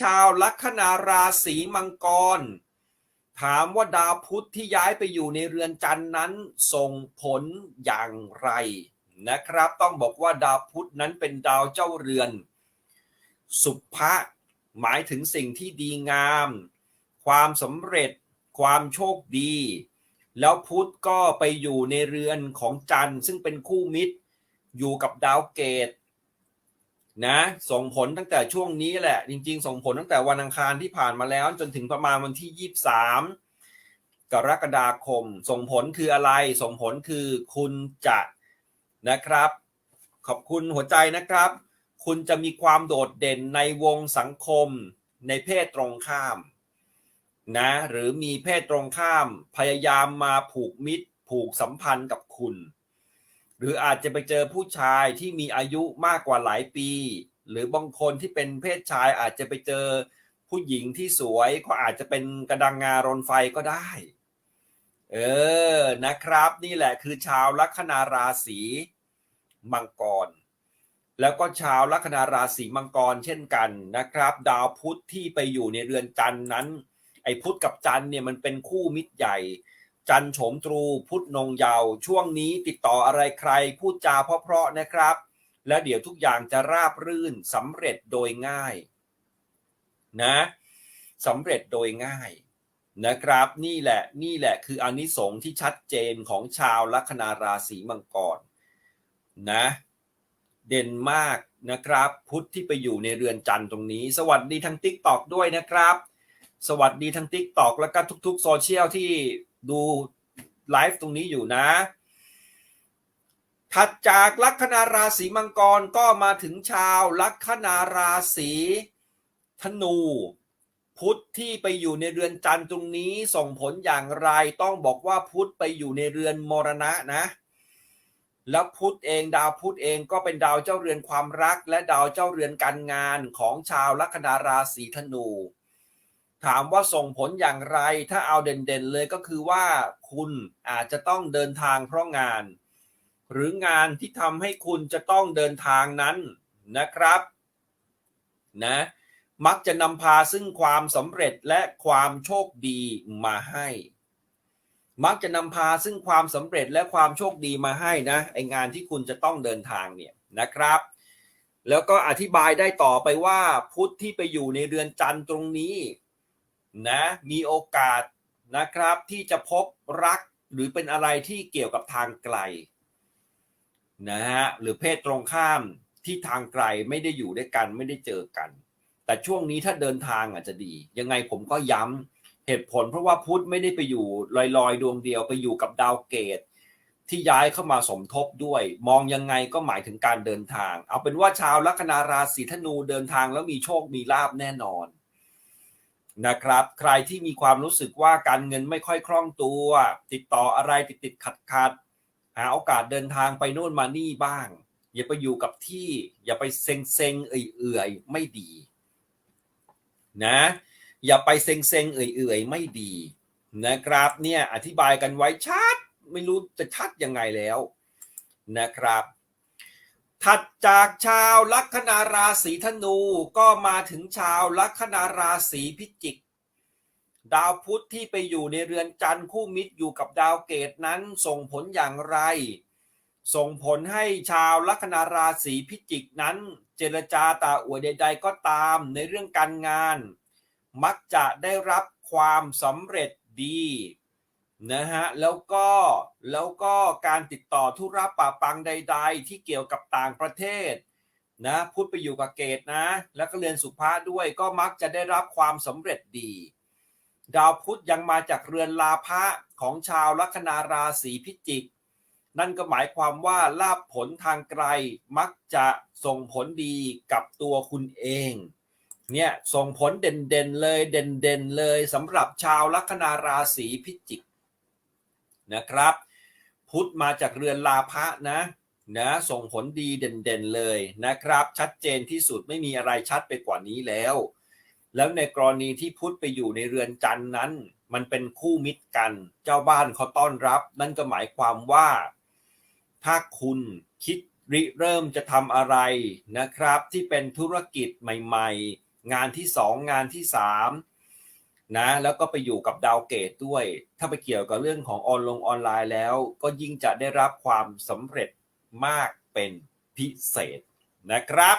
ชาวลัคนาราศีมังกร ถามว่าดาวพุธที่ย้ายไปอยู่ในเรือนจันนั้นส่งผลอย่างไรนะครับ ต้องบอกว่าดาวพุธนั้นเป็นดาวเจ้าเรือน สุภะหมายถึงสิ่งที่ดีงาม ความสำเร็จ ความโชคดี แล้วพุธก็ไปอยู่ในเรือนของจันทร์ซึ่งเป็นคู่มิตร อยู่กับดาวเกต นะส่งผลตั้งแต่ช่วงนี้แหละ จริง ๆ ส่งผลตั้งแต่วันอังคารที่ผ่านมาแล้ว จนถึงประมาณวันที่ 23 กรกฎาคม ส่งผลคืออะไร ส่งผลคือคุณจะนะครับ ขอบคุณหัวใจนะครับ คุณจะมีความโดดเด่นในวงสังคม ในเพศตรงข้ามนะหรือมีเพศตรงข้ามพยายามมาผูกมิตรผูกสัมพันธ์กับคุณ หรืออาจจะไปเจอผู้ชายที่มีอายุมากกว่าหลายปี หรือบางคนที่เป็นเพศชายอาจจะไปเจอผู้หญิงที่สวยก็อาจจะเป็นกระดังงารนไฟก็ได้ เออนะครับ นี่แหละคือชาวลัคนาราศีมังกร แล้วก็ชาวลัคนาราศีมังกรเช่นกันนะครับ ดาวพุธที่ไปอยู่ในเรือนจันนั้น ไอ้พุธกับจันเนี่ยมันเป็นคู่มิตรใหญ่ จันโฉมตรูพุทธนงเยาวช่วงนี้ติดต่ออะไรใครพูดจาเพราะๆนะครับ แล้วเดี๋ยวทุกอย่างจะราบรื่นสำเร็จโดยง่ายนะสำเร็จโดยง่ายนะครับ นี่แหละนี่แหละคืออานิสงส์ที่ชัดเจนของชาวลัคนาราศีมังกรนะ เด่นมากนะครับ พุทธที่ไปอยู่ในเรือนจันทร์ตรงนี้ สวัสดีทาง t ิ k t o k ด้วยนะครับ สวัสดีทาง t ิ k t o k แล้วก็ทุกๆโซเชียลที่ ดูไลฟ์ตรงนี้อยู่นะ ถัดจากลัคนาราศีมังกรก็มาถึงชาวลัคนาราศีธนู พุธที่ไปอยู่ในเรือนจันทร์ตรงนี้ส่งผลอย่างไรต้องบอกว่าพุธไปอยู่ในเรือนมรณะนะแล้วพุธเองดาวพุธเองก็เป็นดาวเจ้าเรือนความรัก และดาวเจ้าเรือนการงานของชาวลัคนาราศีธนู ถามว่าส่งผลอย่างไร ถ้าเอาเด่นๆเลยก็คือว่าคุณอาจจะต้องเดินทางเพราะงาน หรืองานที่ทำให้คุณจะต้องเดินทางนั้นนะครับนะมักจะนำพาซึ่งความสำเร็จและความโชคดีมาให้ มักจะนำพาซึ่งความสำเร็จและความโชคดีมาให้นะไองานที่คุณจะต้องเดินทางเนี่ยนะครับ แล้วก็อธิบายได้ต่อไปว่าพุทธที่ไปอยู่ในเรือนจันทร์ตรงนี้ นะมีโอกาสนะครับที่จะพบรักหรือเป็นอะไรที่เกี่ยวกับทางไกลนะฮะหรือเพศตรงข้ามที่ทางไกลไม่ได้อยู่ด้วยกันไม่ได้เจอกัน แต่ช่วงนี้ถ้าเดินทางอาจจะดี ยังไงผมก็ย้ำเหตุผลเพราะว่าพุธไม่ได้ไปอยู่ลอยๆ ดวงเดียวไปอยู่กับดาวเกตที่ย้ายเข้ามาสมทบด้วย มองยังไงก็หมายถึงการเดินทาง เอาเป็นว่าชาวลัคนาราศีธนูเดินทางแล้วมีโชคมีลาบแน่นอน นะครับ ใครที่มีความรู้สึกว่าการเงินไม่ค่อยคล่องตัว ติดต่ออะไรติดติดขัดขัดหาโอกาสเดินทางไปโน่นมานี่บ้าง อย่าไปอยู่กับที่ อย่าไปเซ็งเซ็งเอื่อยเอื่อยไม่ดี นะ อย่าไปเซ็งเซ็งเอื่อยเอื่อยไม่ดีนะครับเนี่ยอธิบายกันไว้ชัด ไม่รู้จะชัดยังไงแล้วนะครับ ถัดจากชาวลัคนาราศีธนูก็มาถึงชาวลัคนาราศีพิจิก ดาวพุธที่ไปอยู่ในเรือนจันทร์คู่มิตรอยู่กับดาวเกตนั้นส่งผลอย่างไร ส่งผลให้ชาวลัคนาราศีพิจิกนั้น เจรจาตาอวยใด ๆ ก็ตามในเรื่องการงาน มักจะได้รับความสำเร็จดี นะฮะแล้วก็แล้วก็การติดต่อธุระป่าปังใด ๆ ที่เกี่ยวกับต่างประเทศนะพูดไปอยู่กับเกตนะ แล้วก็เรียนสุภาด้วยก็มักจะได้รับความสำเร็จดี ดาวพุธยังมาจากเรือนลาภะของชาวลัคนาราศีพิจิก นั่นก็หมายความว่าลาภผลทางไกลมักจะส่งผลดีกับตัวคุณเองเนี่ยส่งผลเด่นๆเลยเด่นๆเลยสำหรับชาวลัคนาราศีพิจิก นะครับ พุทธมาจากเรือนลาภะนะนะส่งผลดีเด่นๆเลยนะครับ ชัดเจนที่สุดไม่มีอะไรชัดไปกว่านี้แล้ว แล้วในกรณีที่พุทธไปอยู่ในเรือนจันนั้น มันเป็นคู่มิตรกัน เจ้าบ้านเขาต้อนรับ นั่นก็หมายความว่า ถ้าคุณคิดริเริ่มจะทำอะไรนะครับ ที่เป็นธุรกิจใหม่ ๆ งานที่สองงานที่สาม นะแล้วก็ไปอยู่กับดาวเกตด้วย ถ้าไปเกี่ยวกับเรื่องของออนลงออนไลน์แล้ว ก็ยิ่งจะได้รับความสำเร็จมากเป็นพิเศษนะครับ